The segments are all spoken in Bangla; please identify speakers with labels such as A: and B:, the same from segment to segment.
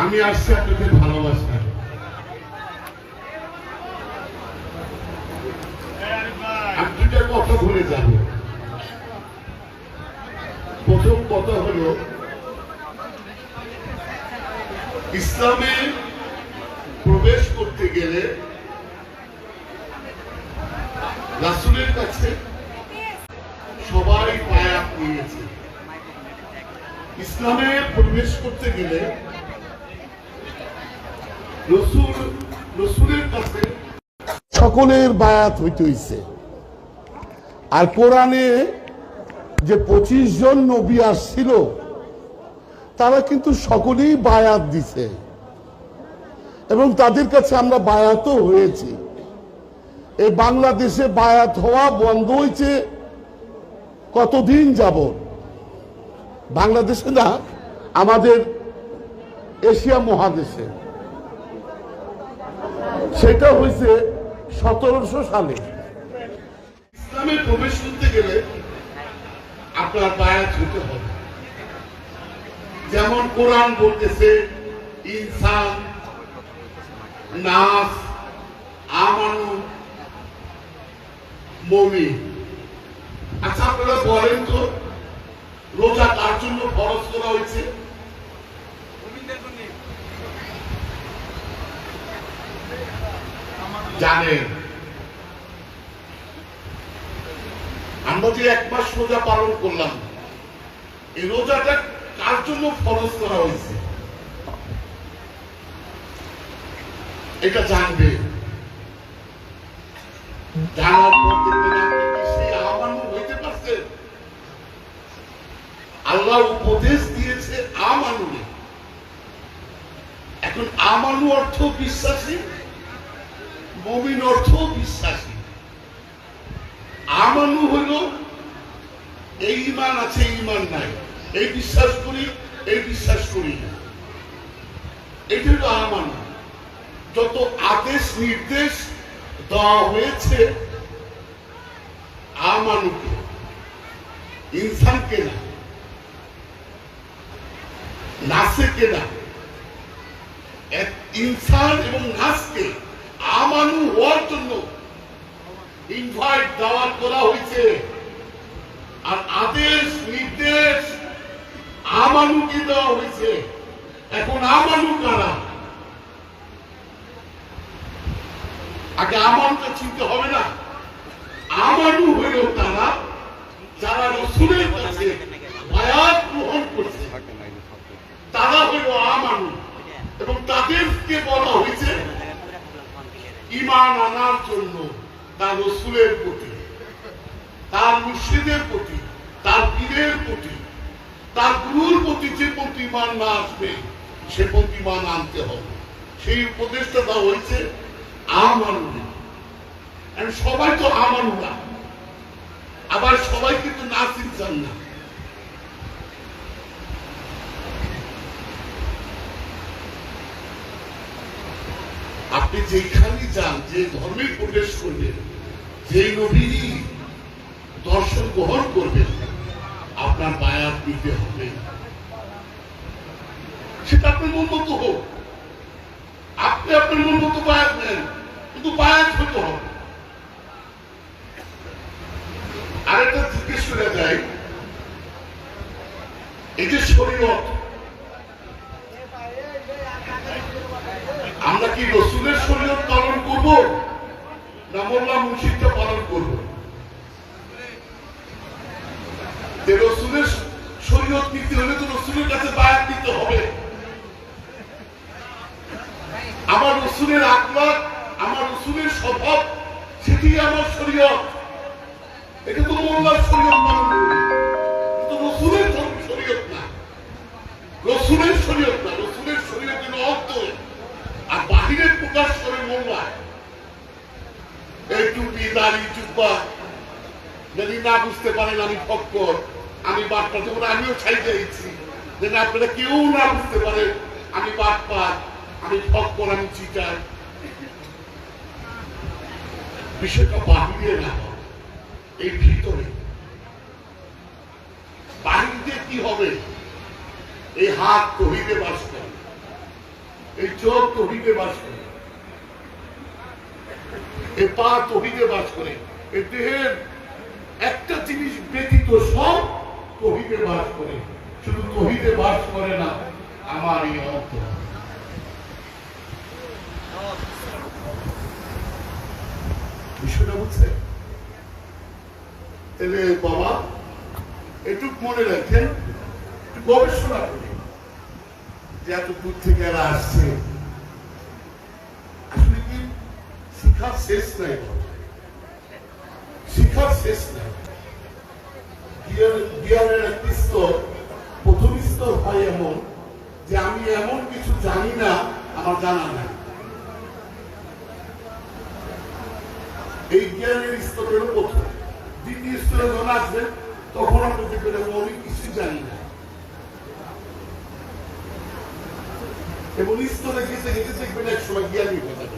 A: আমি আসছি আপনাদের ভালোবাসা দুটা কথা বলে যাব। প্রথম কথা হলো, ইসলামে প্রবেশ করতে গেলে রাসুলের কাছে সবাই পায়াত নিয়েছে। ইসলামে প্রবেশ করতে গেলে সকলের বায়াত হইতে হইছে। আর কোরআনে যে পঁচিশ জন নবী আসছিল, তারা কিন্তু সকলেই বায়াত দিছে। এবং তাদের কাছে আমরা বায়াতও হয়েছি। এই বাংলাদেশে বায়াত হওয়া বন্ধ হয়েছে কতদিন যাবত বাংলাদেশে না, আমাদের এশিয়া মহাদেশে। সেটা হয়েছে সতেরোশো সালে। ইসলামে প্রবেশ করতে গেলে আপনার বায়াত হতে হবে। যেমন কোরআন বলতেছে, ইনসান, নাস, আমানু মমি আচ্ছা আপনারা বলেন তো, রোজা কার জন্য খরচ করা হয়েছে? জানেন। আমরা যে এক মাস রোজা পালন করলাম, এই রোজাটা কার জন্য ফরজ করা হয়েছে? এটা জানবে। আল্লাহ উপদেশ দিয়েছে আমানুরে এখন আমানু অর্থ বিশ্বাসী? মমিন অর্থ বিশ্বাসী। আমানু হইল, এই ইমান আছে ইমান নাই। এই বিশ্বাস করি, এই বিশ্বাস করি না। এটা হলো আমানু। যত আদেশ, নির্দেশ দেওয়া হয়েছে, আমানুকে, ইনসানকে না নাসেকে না ইনসান এবং নাসকে আমানু হওয়ার জন্য ইনভাইট দেওয়া করা হয়েছে। আর আদেশ, নির্দেশ আমানুকে দেওয়া হয়েছে। এখন আমানু কারা? আগে আমানটা চিনতে হবে না। আমানু হইল তারা যারা রসুলের কাছে বায়াত গ্রহণ করছে তারা হইল আমানু এবং তাদেরকে বলা হয়েছে ইমান আনার জন্য তার রসুলের প্রতি, তার মুর্শিদের প্রতি, তার পীরের প্রতি, তার গুরুর প্রতি যে প্রতি ইমান না আসবে, সে প্রতি ইমান আনতে হবে। সেই উপদেশটা দেওয়া হয়েছে আমানু সবাই তো আমানু না আবার সবাই কিন্তু নাসির চান না আপনি যেখানে যান, যে ধর্মে প্রবেশ করবেন, যে নবী দর্শন গ্রহণ করবেন, আপনার বায়াত দিতে হবে। সেটা আপনার মন মতো হোক। আপনি আপনার মন মতো বায়াত নেন, কিন্তু বায়াত হতে হবে। আরেকটা জিজ্ঞেস করে যায় এই যে শরীর আমরা কি রসুলের শরীয়ত পালন করব, না মোল্লা মুর্শিদটা পালন করব। রসুলের শরীয়ত নিতে হলে তো রসুলের কাছে বায়াত দিতে হবে। আমার রসুলের আকলাক আমার রসুলের স্বভাব সেটি আমার শরীয়ত। এটা তো মোল্লার শরীয়ত এই টুপি চুপা যদি না বুঝতে পারেন আমি ফক্কর, আমি বাটপা যেমন আমিও ছাই দিয়েছি। যে না আপনারা কেউ না বুঝতে আমি আমি ফক্কর, আমি চিটার। বিষয়টা বাহিরে না এই ভিতরে। বাহির কি হবে? এই হাত তহিদে বাস করে এই চোখ তহিতে বাস করে পা তহিতে বাস করে। এই দেহের একটা জিনিস ব্যতীত সব তহিতে বাস করে। শুধু তহিতে বাস করে না, আমার এই অন্তর বাবা, এটুক মনে রাখেন গবেষণা করি যে এত দূর থেকে এরা আসছে আসলে কি শিক্ষার শেষ নাই। শিক্ষার শেষ নাই। জ্ঞানের একটি স্তর, প্রথম স্তর হয় এমন যে আমি এমন কিছু জানি না, আমার জানা নাই। এই জ্ঞানের স্তর হলো প্রথম। দ্বিতীয় স্তরে যখন আসবেন তখন আমি অনেক কিছু জানি না। এবং স্তরে গেছে গেছে দেখবেন এক সময় জ্ঞানী হয়ে যাবে।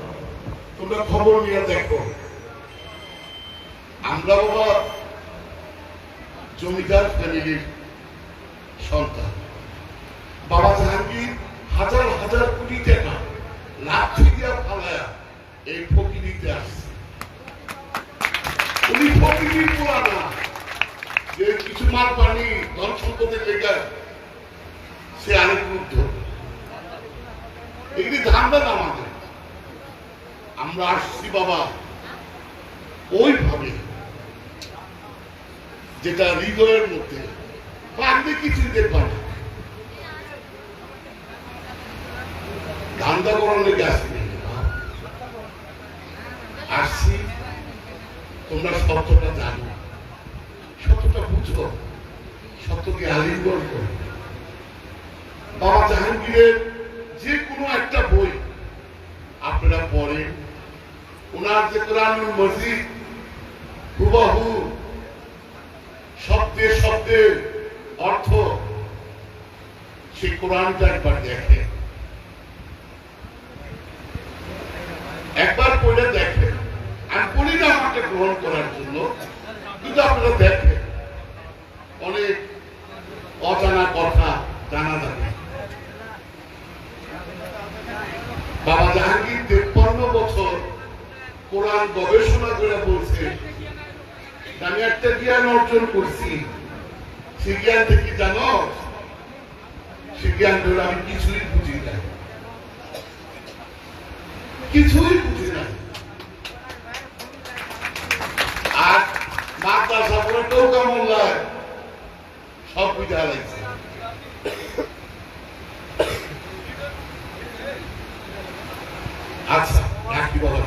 A: তোমরা খবর নিয়ে দেখো। আমরা বাবা জমিদার ফ্যামিলির সন্তান। বাবা জাহাঙ্গীর হাজার হাজার কোটি টাকা লাঠি দিয়া ফালায়া এই ফকিরিতে আসছে। উনি ফকিরির পোলা না যে কিছু মাল পানি, ধন সম্পদের লেগে সে আরেক রূপ এগুলি ধান্দা না আমাদের? আমরা আসছি বাবা। ওইভাবে। যেটা হৃদয়ের মধ্যে। পারলে কিছু দেখবা না ধান্দা করার লেগে আসছি আসছি। তোমরা সত্যটা জানো। সত্যটা বুঝো। সত্যকে আলিঙ্গন করো। বাবা জাহাঙ্গীরের যে কোনো একটা বই আপনারা পড়েন। ওনার যে কোরআনুল মসজিদ হুবাহু শব্দে শব্দে অর্থ, সেই কোরআনটা একবার দেখে। একবার পড়ে দেখে। আমি বলি না আমাকে গ্রহণ করার জন্য, কিন্তু আপনারা দেখেন। অনেক অজানা কথা জানা যাবে। বর্তমান গবেষণা করে বলছে, আমি একটা জ্ঞান অর্জন করছি। সে জ্ঞান থেকে জানো, সে জ্ঞান ধরে আমি কিছুই বুঝি না। কিছুই বুঝি না। আর মাতা সাপোর্টও কেমন লাগে? সব বুঝে হারাইছে আচ্ছা রাখি বাবা